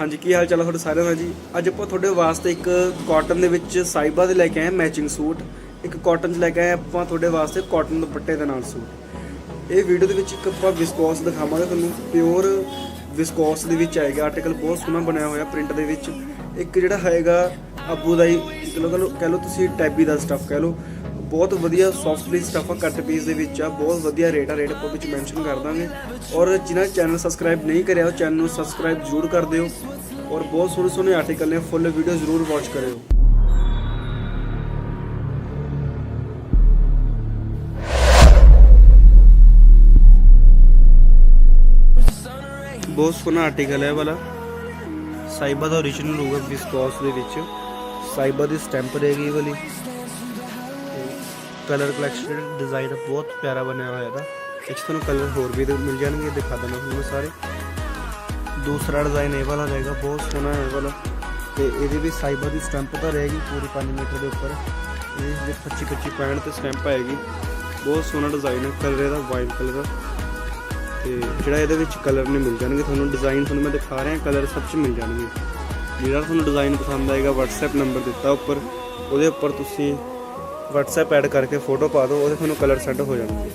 ਹਾਂਜੀ, ਕੀ ਹਾਲ ਚਾਲ ਹੈ ਤੁਹਾਡੇ ਸਾਰਿਆਂ ਦਾ ਜੀ? ਅੱਜ ਆਪਾਂ ਤੁਹਾਡੇ ਵਾਸਤੇ ਇੱਕ ਕਾਟਨ ਦੇ ਵਿੱਚ ਸਾਈਬਾ ਦੇ ਲੈ ਕੇ ਆਏ ਮੈਚਿੰਗ ਸੂਟ। ਇੱਕ ਕਾਟਨ 'ਚ ਲੈ ਕੇ ਆਏ ਆਪਾਂ ਤੁਹਾਡੇ ਵਾਸਤੇ ਕਾਟਨ ਦੁਪੱਟੇ ਦੇ ਨਾਲ ਸੂਟ। ਇਹ ਵੀਡੀਓ ਦੇ ਵਿੱਚ ਇੱਕ ਆਪਾਂ ਵਿਸਕੋਸ ਦਿਖਾਵਾਂਗੇ ਤੁਹਾਨੂੰ। ਪਿਓਰ ਵਿਸਕੋਸ ਦੇ ਵਿੱਚ ਆਏਗਾ ਆਰਟੀਕਲ ਬਹੁਤ ਸੋਹਣਾ ਬਣਿਆ ਹੋਇਆ ਪ੍ਰਿੰਟ ਦੇ ਵਿੱਚ। ਇੱਕ ਜਿਹੜਾ ਹੈਗਾ ਅਬੂ ਦਾ ਹੀ ਚਲੋ ਕਹਿ ਲਓ ਕਹਿ ਲਓ ਤੁਸੀਂ ਟੈਬੀ ਦਾ ਸਟੱਫ ਕਹਿ ਲਓ। ਬਹੁਤ ਵਧੀਆ ਸੌਫਟਲੀ ਸਟਫ ਆ ਕੱਟ ਪੀਸ ਦੇ ਵਿੱਚ ਆ, ਬਹੁਤ ਵਧੀਆ ਰੇਟ ਆ ਰੇਟ ਆਪਾਂ ਵਿੱਚ ਮੈਂਸ਼ਨ ਕਰ ਦਾਂਗੇ। ਔਰ ਜਿਨ੍ਹਾਂ ਚੈਨਲ ਸਬਸਕ੍ਰਾਈਬ ਨਹੀਂ ਕਰਿਆ, ਉਹ ਚੈਨਲ ਨੂੰ ਸਬਸਕ੍ਰਾਈਬ ਜ਼ਰੂਰ ਕਰ ਦਿਓ। ਔਰ ਬਹੁਤ ਸੋਹਣੇ ਸੋਹਣੇ ਆਰਟੀਕਲ ਨੇ ਫੁੱਲ ਵੀਡੀਓ ਜ਼ਰੂਰ ਵਾਚ ਕਰਿਓ। ਬਹੁਤ ਸੋਹਣਾ ਆਰਟੀਕਲ ਹੈ ਵਾਲਾ। ਸਾਈਬਾ ਦਾ origignal ਹੋਊਗਾ ਵਿਸਕੋਸ ਦੇ ਵਿੱਚ। ਸਾਈਬਾ ਦੀ ਸਟੈਂਪ ਰਹੇਗੀ ਵਾਲੀ। ਕਲਰ ਕਲੈਕਸ਼ਨ ਡਿਜ਼ਾਈਨ ਬਹੁਤ ਪਿਆਰਾ ਬਣਿਆ ਹੋਇਆ ਇਹਦਾ। ਇਸ ਤੁਹਾਨੂੰ ਕਲਰ ਹੋਰ ਵੀ ਮਿਲ ਜਾਣਗੇ, ਦਿਖਾ ਦਿੰਦਾ ਤੁਹਾਨੂੰ ਸਾਰੇ। ਦੂਸਰਾ ਡਿਜ਼ਾਈਨ ਇਹ ਵਾਲਾ ਰਹੇਗਾ, ਬਹੁਤ ਸੋਹਣਾ ਇਹ ਵਾਲਾ। ਤੇ ਇਹਦੇ ਵੀ ਸਾਈਬਰ ਦੀ ਸਟੈਂਪ ਤਾਂ ਰਹੇਗੀ ਪੂਰੀ 5 ਮੀਟਰ ਦੇ ਉੱਪਰ। ਇਹ ਜੇ 25 25 ਪੈਂਟ ਤੇ ਸਟੈਂਪ ਆਏਗੀ। ਬਹੁਤ ਸੋਹਣਾ ਡਿਜ਼ਾਈਨ ਹੈ ਕਲਰ ਇਹਦਾ ਵਾਈਟ ਕਲਰ ਦਾ ਤੇ ਜਿਹੜਾ ਇਹਦੇ ਵਿੱਚ ਕਲਰ ਨੇ ਮਿਲ ਜਾਣਗੇ, ਤੁਹਾਨੂੰ ਡਿਜ਼ਾਈਨ ਤੁਹਾਨੂੰ ਮੈਂ ਦਿਖਾ ਰਿਹਾ ਕਲਰ ਸਭ 'ਚ ਮਿਲ ਜਾਣਗੇ। ਜਿਹੜਾ ਤੁਹਾਨੂੰ ਡਿਜ਼ਾਈਨ ਪਸੰਦ ਆਏਗਾ, WhatsApp ਨੰਬਰ ਦਿੱਤਾ ਉੱਪਰ। ਉਹਦੇ ਉੱਪਰ ਤੁਸੀਂ WhatsApp ਐਡ ਕਰਕੇ ਫੋਟੋ ਪਾ ਦਿਓ, ਉਹਦੇ ਤੁਹਾਨੂੰ ਕਲਰ ਸੈੱਟ ਹੋ ਜਾਣਗੇ।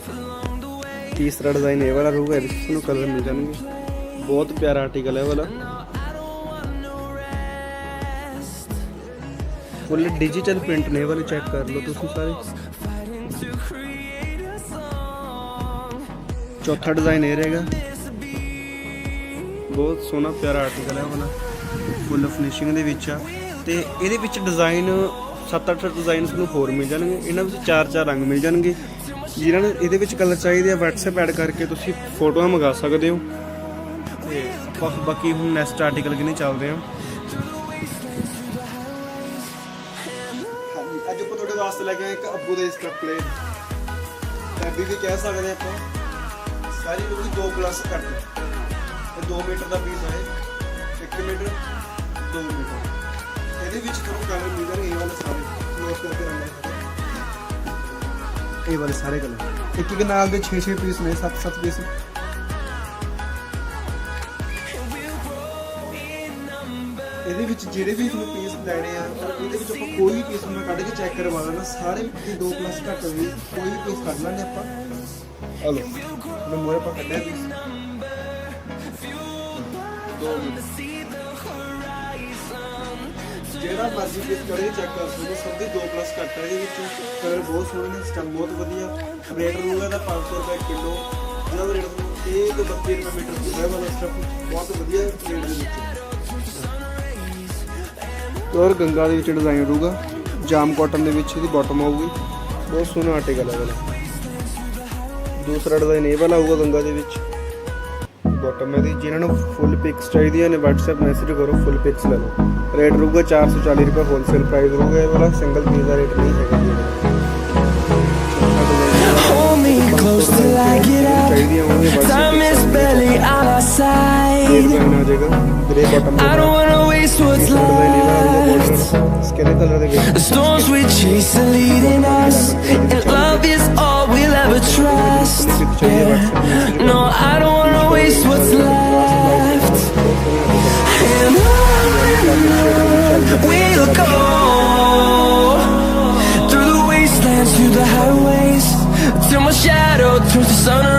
ਤੀਸਰਾ ਡਿਜ਼ਾਈਨ ਇਹ ਵਾਲਾ ਰਹੂਗਾ, ਇਹਦੇ ਤੁਹਾਨੂੰ ਕਲਰ ਮਿਲ ਜਾਣਗੇ। ਬਹੁਤ ਪਿਆਰਾ ਆਰਟੀਕਲ ਹੈ ਇਹ ਵਾਲਾ। ਫੁੱਲ ਡਿਜੀਟਲ ਪ੍ਰਿੰਟ ਨੇ ਇਹ ਵਾਲੇ ਚੈੱਕ ਕਰ ਲਓ ਤੁਸੀਂ ਸਾਰੇ। ਚੌਥਾ ਡਿਜ਼ਾਈਨ ਇਹ ਰਹੇਗਾ। ਬਹੁਤ ਸੋਹਣਾ ਪਿਆਰਾ ਆਰਟੀਕਲ ਹੈ ਇਹ ਵਾਲਾ। ਫੁੱਲ ਫਿਨਿਸ਼ਿੰਗ ਦੇ ਵਿੱਚ ਆ। ਤੇ ਇਹਦੇ ਵਿੱਚ ਡਿਜ਼ਾਈਨ 7-8 ਡਿਜ਼ਾਈਨ ਤੁਹਾਨੂੰ ਹੋਰ ਮਿਲ ਜਾਣਗੇ। ਇਹਨਾਂ ਵਿੱਚ ਚਾਰ ਚਾਰ ਰੰਗ ਮਿਲ ਜਾਣਗੇ। ਜਿਨ੍ਹਾਂ ਨੂੰ ਇਹਦੇ ਵਿੱਚ ਕਲਰ ਚਾਹੀਦੇ ਆ, WhatsApp ਐਡ ਕਰਕੇ ਤੁਸੀਂ ਫੋਟੋਆਂ ਮੰਗਾ ਸਕਦੇ ਹੋ। ਤੇ ਬਾਕੀ ਹੁਣ ਨੈਕਸਟ ਆਰਟੀਕਲ ਕਿਨੇ ਚੱਲਦੇ ਆ। ਹਾਂਜੀ, ਅੱਜ ਆਪਾਂ ਤੁਹਾਡੇ ਵਾਸਤੇ ਲੈ ਕੇ ਆਏ ਇੱਕ ਅੱਬੂ ਦੇ ਸਟੱਪ ਪਲੇਟ ਟੈਬੀ ਵੀ ਕਹਿ ਸਕਦੇ ਆਪਾਂ, ਸਾਰੀ ਲੋਕੀ 2 ਪਲੱਸ ਕੱਟ ਤੇ 2 ਮੀਟਰ ਦਾ ਪੀਸ ਹੈ 1 ਮੀਟਰ 2 ਮੀਟਰ। ਇਹਦੇ ਵਿੱਚ ਤੁਹਾਨੂੰ ਕਲਰ ਮਿਲ ਜਾਣਗੇ, ਇਹ ਵਾਲੇ ਸਾਰੇ। ਨੋਟ ਕਰਕੇ ਰੱਖਣਾ ਇਹ ਵਾਲੇ ਸਾਰੇ ਕਲਰ ਇੱਕ ਇੱਕ ਨਾਲ ਦੇ 6 6 ਪੀਸ ਨੇ 7 7 ਪੀਸ ਇਹਦੇ ਵਿੱਚ ਜਿਹੜੇ ਵੀ ਤੁਹਾਨੂੰ ਪੀਸ ਲੈਣੇ ਆ ਇਹਦੇ ਵਿੱਚ ਆਪਾਂ ਕੋਈ ਵੀ ਪੀਸ ਮੈਂ ਕੱਢ ਕੇ ਚੈੱਕ ਕਰਵਾ ਲੈਣਾ। ਸਾਰੇ ਦੀ 2 ਪਲੱਸ ਘੱਟ ਹੋਵੇ ਕੋਈ ਵੀ ਪੀਸ ਕੱਢ ਲੈਣੇ ਆਪਾਂ। ਆ ਲਓ ਮੈਂ ਮੋਰੇ ਪਾ ਕੱਢਿਆ। ਪੀਸ ਦੋ ਮਿੰਟ। ਜਿਹੜਾ ਮਰਜ਼ੀ ਪੀਸ ਕੱਢ ਚੈੱਕ ਕਰ ਸਕਦੇ ਸਭ ਦੀ 2 ਪਲੱਸ ਘੱਟ ਹੈ ਇਹਦੇ ਵਿੱਚ। ਕਲਰ ਬਹੁਤ ਸੋਹਣੇ ਨੇ ਸਟੈਮ ਬਹੁਤ ਵਧੀਆ। ਰੇਟ ਰਹੂਗਾ ਦਾ 500 ਰੁਪਏ ਕਿਲੋ। ਜਿਹਦਾ ਦਾ ਰੇਟ ਇਹ ਤੋਂ 32 ਰੁਪਏ ਮੀਟਰ ਹੈ, ਵਾਲਾ ਸਟੱਫ ਬਹੁਤ ਵਧੀਆ ਰੇਟ ਦੇ ਵਿੱਚ। ਔਰ ਗੰਗਾ ਦੇ ਵਿੱਚ ਡਿਜ਼ਾਈਨ ਰਹੂਗਾ ਜਾਮ ਕਾਟਨ ਦੇ ਵਿੱਚ ਇਹਦੀ ਬਾਟਮ ਆਊਗੀ। ਬਹੁਤ ਸੋਹਣਾ ਆਰਟੀਕਲ ਹੈ ਵਾਲਾ ਦੂਸਰਾ ਡਿਜ਼ਾਈਨ ਇਹ ਵਾਲਾ ਆਊਗਾ ਗੰਗਾ ਦੇ ਵਿੱਚ। ਬਾਟਮ ਇਹਦੀ ਜਿਨ੍ਹਾਂ ਨੂੰ ਫੁੱਲ ਪਿਕਸ ਚਾਹੀਦੀਆਂ ਨੇ WhatsApp ਮੈਸੇਜ ਕਰੋ ਫੁੱਲ ਪਿਕਸ ਲੈ ਲਓ ਰੇਟ ਰਹੂਗਾ 440 ਰੁਪਏ ਹੋਲਸੇਲ ਪ੍ਰਾਈਸ ਰਹੂਗਾ ਇਹ ਵਾਲਾ ਸਿੰਗਲ ਪੀਸ ਦਾ ਰੇਟ ਨਹੀਂ ਹੈਗਾ ਜੀ Hold me close till I get up. ਚਾਹੀਦੀਆਂ ਹੋਣਗੀਆਂ Time is barely on our side. Design ਆ ਜਾਏਗਾ ਗ੍ਰੇ ਬਾਟਮ ਦੇ I don't wanna waste what's left. Skin colour ਦੇ ਵਿੱਚ The storms we chase are leading us, and love is all we'll ever trust. Yeah. No, I don't wanna waste what's left. And on we'll go through the wastelands, through the highways, till my shadow turns to sun